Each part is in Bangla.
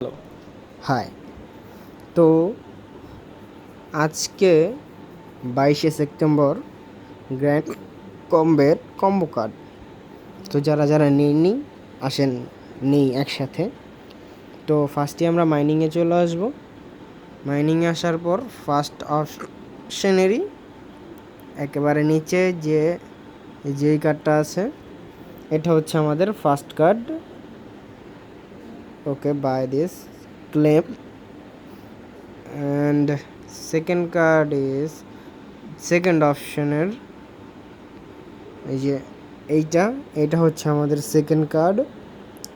Hello hi. তো আজকে বাইশে সেপ্টেম্বর গ্র্যান্ড কম্বের কম্বো কার্ড। তো যারা যারা নেইনি আসেন, নেই একসাথে। তো ফার্স্টে আমরা মাইনিংয়ে চলে আসব। মাইনিংয়ে আসার পর ফার্স্ট অপশনেরই একেবারে নিচে যে, যেই কার্ডটা আছে, এটা হচ্ছে আমাদের first card okay, buy this claim and second card is second অপশনের এই যে এইটা এইটা হচ্ছে আমাদের second card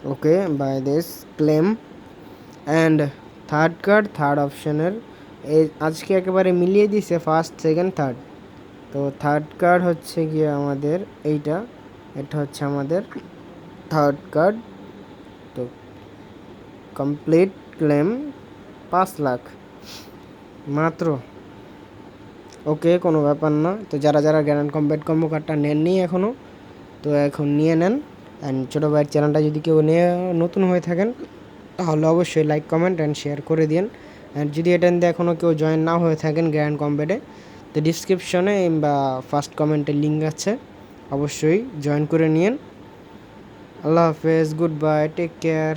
okay buy this claim and third card third অপশনের এই আজকে একেবারে মিলিয়ে দিছে ফার্স্ট সেকেন্ড থার্ড তো থার্ড কার্ড হচ্ছে গিয়ে আমাদের এইটা, এটা হচ্ছে আমাদের থার্ড কার্ড তো কমপ্লিট ক্লেম পাঁচ লাখ। মাত্র। ওকে, কোনো ব্যাপার না। তো যারা যারা গ্র্যান্ড কম্প্যাট কম্বো কার্ডটা নেননি এখনও তো এখন নিয়ে নেন। অ্যান্ড ছোটো ভাইয়ের চ্যানেলটা যদি কেউ নিয়ে নতুন হয়ে থাকেন, তাহলে অবশ্যই লাইক, কমেন্ট অ্যান্ড শেয়ার করে দিন অ্যান্ড যদি এটা এখনও কেউ জয়েন না হয়ে থাকেন গ্র্যান্ড কম্প্যাটে তো ডিসক্রিপশনে বা ফার্স্ট কমেন্টের লিঙ্ক আছে। অবশ্যই জয়েন করে নিন আল্লাহ হাফেজ, good bye, take care.